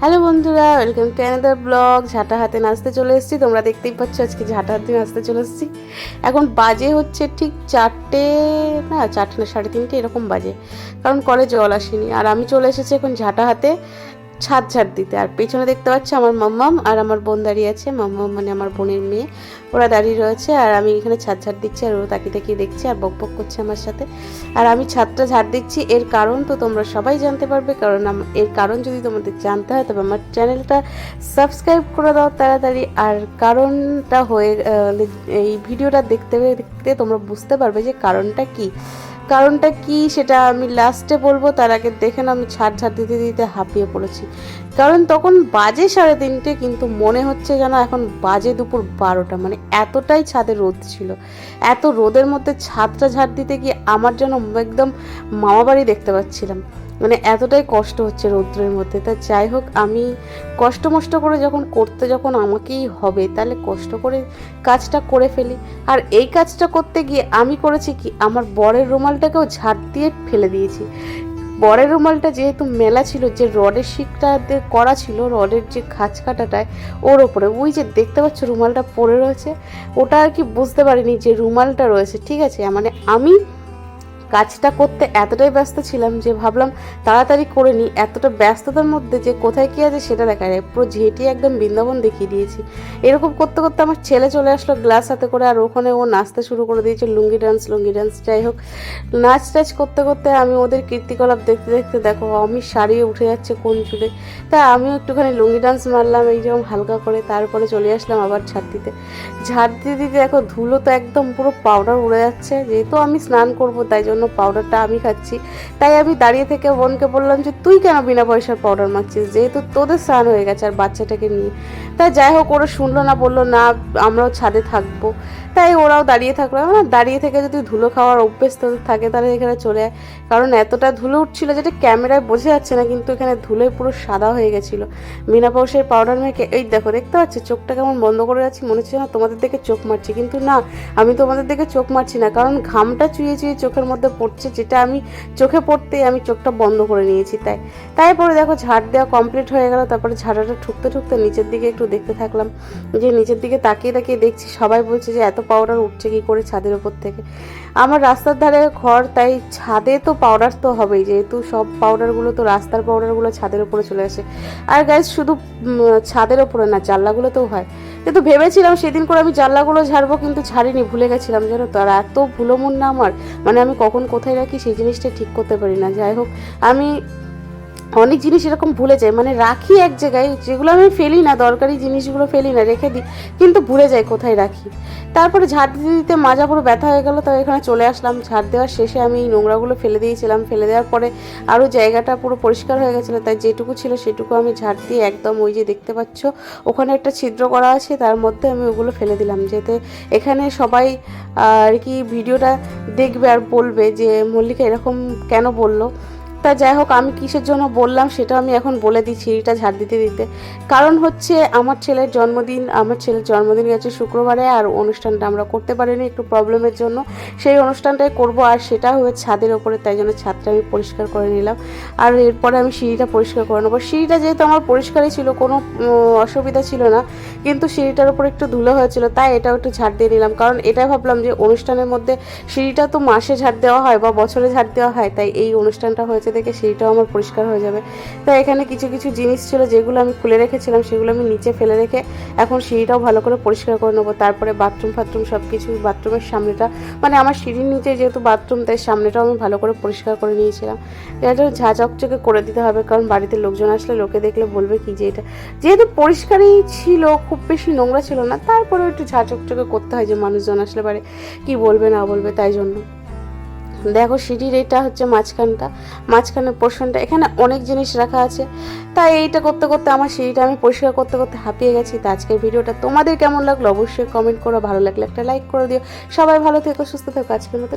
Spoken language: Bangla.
হ্যালো বন্ধুরা ওয়েলকাম টু অ্যানাদার ব্লগ ঝাঁটা হাতে নাচতে চলে এসেছি। তোমরা দেখতেই পাচ্ছ আজকে ঝাঁটা হাতে নাচতে চলে এসেছি। এখন বাজে হচ্ছে ঠিক চারটে, না চারটে না, সাড়ে তিনটে, এরকম বাজে। কারণ কলে জল আসেনি। আর আমি চলে এসেছি এখন ঝাঁটা হাতে। ছাদ ঝাড় দিতে। আর পেছনে দেখতে পাচ্ছি আমার মাম্মাম আর আমার বোন দাঁড়িয়ে আছে। মাম্মাম মানে আমার বোনের মেয়ে। ওরা দাঁড়িয়ে রয়েছে আর আমি এখানে ছাদ ঝাড় দিচ্ছি আর ও তাকিয়ে তাকিয়ে দেখছে আর বক বক করছে আমার সাথে। আর আমি ছাদটা ঝাড় দিচ্ছি। এর কারণ তো তোমরা সবাই জানতে পারবে। কারণ এর কারণ যদি তোমাদের জানতে হয়, তবে আমার চ্যানেলটা সাবস্ক্রাইব করে দাও তাড়াতাড়ি। আর কারণটা হয়ে এই ভিডিওটা দেখতে দেখতে তোমরা বুঝতে পারবে যে কারণটা কি। কারণটা কি সেটা আমি লাস্টে বলব, তার আগে দেখে না আমি ছাড় ঝাড় দিতে দিতে হাঁপিয়ে পড়েছি। কারণ তখন বাজে সাড়ে তিনটে, কিন্তু মনে হচ্ছে যেন এখন বাজে দুপুর বারোটা মানে এতটাই ছাদে রোদ ছিল। এত রোদের মধ্যে ছাদটা ঝাড় দিতে গিয়ে আমার যেন একদম মামাবাড়ি দেখতে পাচ্ছিলাম। মানে এতটাই কষ্ট হচ্ছে রৌদ্রের মধ্যে। তা যাই হোক, আমি কষ্ট মষ্ট করে যখন করতে যখন আমাকেই হবে, তাহলে কষ্ট করে কাজটা করে ফেলি। আর এই কাজটা করতে গিয়ে আমি করেছি কি, আমার বরের রুমালটাকেও ঝাড় দিয়ে ফেলে দিয়েছি। বরের রুমালটা যেহেতু মেলা ছিল, যে রডের শিকটা করা ছিল, রডের যে খাঁচ কাটাটায়, ওর ওপরে, ওই যে দেখতে পাচ্ছ রুমালটা পড়ে রয়েছে, ওটা আর কি বুঝতে পারিনি যে রুমালটা রয়েছে, ঠিক আছে? মানে আমি কাজটা করতে এতটাই ব্যস্ত ছিলাম যে ভাবলাম তাড়াতাড়ি করে নিই। এতটা ব্যস্ততার মধ্যে যে কোথায় কী আছে সেটা দেখা যায়। পুরো ঝেঁটিয়ে একদম বৃন্দাবন দেখিয়ে দিয়েছি। এরকম করতে করতে আমার ছেলে চলে আসলো গ্লাস হাতে করে আর ওখানে ও নাচতে শুরু করে দিয়েছে। লুঙ্গি ডান্স লুঙ্গি ডান্স যাই হোক। নাচ টাচ করতে করতে আমি ওদের কীর্তিকলাপ দেখতে দেখতে দেখো আমি শাড়ি উঠে যাচ্ছে কোন চুলে। তাই আমিও একটুখানি লুঙ্গি ডান্স মারলাম, এই যেরকম হালকা করে। তারপরে চলে আসলাম আবার ঝাড় দিতে। ঝাড় দিতে দেখো ধুলো তো একদম পুরো পাউডার উড়ে যাচ্ছে। যেহেতু আমি স্নান করব, তাই জন্য পাউডারটা আমি খাচ্ছি। তাই আমি দাঁড়িয়ে থেকে বোনকে বললাম যে, তুই কেন বিনা পয়সার পাউডার মাখছিস? যেহেতু তোদের স্নান হয়ে গেছে আর বাচ্চাটাকে নিয়ে। তাই যাই হোক, ওরা শুনলো না, বলল, না, আমরাও ছাদে থাকব। তাই ওরাও দাঁড়িয়ে থাকল। না দাঁড়িয়ে থেকে যদি ধুলো খাওয়ার অভ্যেস থাকে, তাহলে এখানে চলে যায় কারণ এতটা ধুলো উঠছিল যেটা ক্যামেরায় বোঝা যাচ্ছে না, কিন্তু এখানে ধুলোয় পুরো সাদা হয়ে গেছিল। বিনা পয়সার পাউডার মেখে, এই দেখো, দেখতে পাচ্ছি? চোখটা কেমন বন্ধ করে যাচ্ছি, মনে হচ্ছে না তোমাদের দিকে চোখ মারছি। কিন্তু না, আমি তোমাদের দিকে চোখ মারছি না, কারণ ঘামটা চুইয়ে চুইয়ে চোখের মধ্যে পড়ছে, যেটা আমি চোখে পড়তেই আমি চোখটা বন্ধ করে নিয়েছি, তাই। তারপরে দেখো ঝাড় দেওয়া কমপ্লিট হয়ে গেল, তারপরে ঝাড়াটা ঠুকতে ঠুকতে নিচের দিকে একটু দেখতে থাকলাম। যে নিচের দিকে তাকিয়ে তাকিয়ে দেখছি, সবাই বলছে যে এত পাউডার উঠছে কি করে ছাদের ওপর থেকে। আমার রাস্তার ধারে ঘর, তাই ছাদে তো পাউডার তো হবেই, যেহেতু সব পাউডারগুলো তো রাস্তার পাউডারগুলো ছাদের উপরে চলে আসে। আর গাইজ শুধু ছাদের ওপরে না, জানলাগুলোতেও হয়। কিন্তু ভেবেছিলাম সেদিন করে আমি জানলাগুলো ঝাড়বো, কিন্তু ছাড়িনি ভুলে গেছিলাম যেন তো। আর এত ভুলো মন না আমার মানে আমি কখন কোথায় রাখি সেই জিনিসটা ঠিক করতে পারি না। যাই হোক, আমি অনেক জিনিস এরকম ভুলে যায়। মানে রাখি এক জায়গায়, যেগুলো আমি ফেলি না, দরকারি জিনিসগুলো ফেলি না, রেখে দিই। কিন্তু ভুলে যাই কোথায় রাখি। তারপরে ঝাড় দিতে দিতে মাজা পুরো ব্যথা হয়ে গেল, তো এখানে চলে আসলাম। ঝাড় দেওয়ার শেষে আমি এই নোংরাগুলো ফেলে দিয়েছিলাম। ফেলে দেওয়ার পরে আরও জায়গাটা পুরো পরিষ্কার হয়ে গেছিল, তাই যেটুকু ছিল সেটুকু আমি ঝাড় দিয়ে একদম ওই যে দেখতে পাচ্ছ, ওখানে একটা ছিদ্র করা আছে, তার মধ্যে আমি ওগুলো ফেলে দিলাম, যাতে এখানে সবাই আর কি ভিডিওটা দেখবে আর বলবে যে, মল্লিকা এরকম কেন বলল। তা যাই হোক, আমি কিসের জন্য বললাম সেটা আমি এখন বলে দিই, সিঁড়িটা ঝাড় দিতে দিতে। কারণ হচ্ছে আমার ছেলের জন্মদিন, আমার ছেলের জন্মদিন গেছে শুক্রবারে আর অনুষ্ঠানটা আমরা করতে পারিনি একটু প্রবলেমের জন্য। সেই অনুষ্ঠানটাই করব আর সেটা হয়ে ছাদের ওপরে, তাই জন্য ছাদটা আমি পরিষ্কার করে নিলাম। আর এরপরে আমি সিঁড়িটা পরিষ্কার করে নেব। সিঁড়িটা যেহেতু আমার পরিষ্কারই ছিল, কোনো অসুবিধা ছিল না, কিন্তু সিঁড়িটার উপর একটু ধুলো হয়েছিল, তাই এটাও একটু ঝাড় দিয়ে নিলাম। কারণ এটাই ভাবলাম যে অনুষ্ঠানের মধ্যে সিঁড়িটা তো মাসে ঝাড় দেওয়া হয় বা বছরে ঝাড় দেওয়া হয়, তাই এই অনুষ্ঠানটা হয়েছে দেখে সেইটাও আমার পরিষ্কার হয়ে যাবে। তো এখানে কিছু কিছু জিনিস ছিল যেগুলো আমি খুলে রেখেছিলাম, সেগুলো আমি নিচে ফেলে রেখে এখন সিঁড়িটাও ভালো করে পরিষ্কার করে নেব। তারপরে বাথরুম ফাথরুম সব কিছু বাথরুমের সামনেটা মানে আমার সিঁড়ির নিচে যেহেতু বাথরুম তাই সামনেটাও আমি ভালো করে পরিষ্কার করে নিয়েছিলাম। এটা ঝা চকচকে করে দিতে হবে, কারণ বাড়িতে লোকজন আসলে লোকে দেখলে বলবে কি যে এটা। যেহেতু পরিষ্কারই ছিল, খুব বেশি নোংরা ছিল না তারপরে একটু ঝা চকচকে করতে হয় যে মানুষজন আসলে পারে, কি বলবে না বলবে তাই জন্য। দেখো সিঁড়ির এটা হচ্ছে মাঝখানটা, মাঝখানের পোর্শনটা এখানে অনেক জিনিস রাখা আছে। তাই এইটা করতে করতে আমার সিঁড়িটা আমি পরিষ্কার করতে করতে হাঁপিয়ে গেছি। তো আজকের ভিডিওটা তোমাদের কেমন লাগল অবশ্যই কমেন্ট করো, ভালো লাগলে একটা লাইক করে দিও। সবাই ভালো থেকো, সুস্থ থেকো, আজকের মতো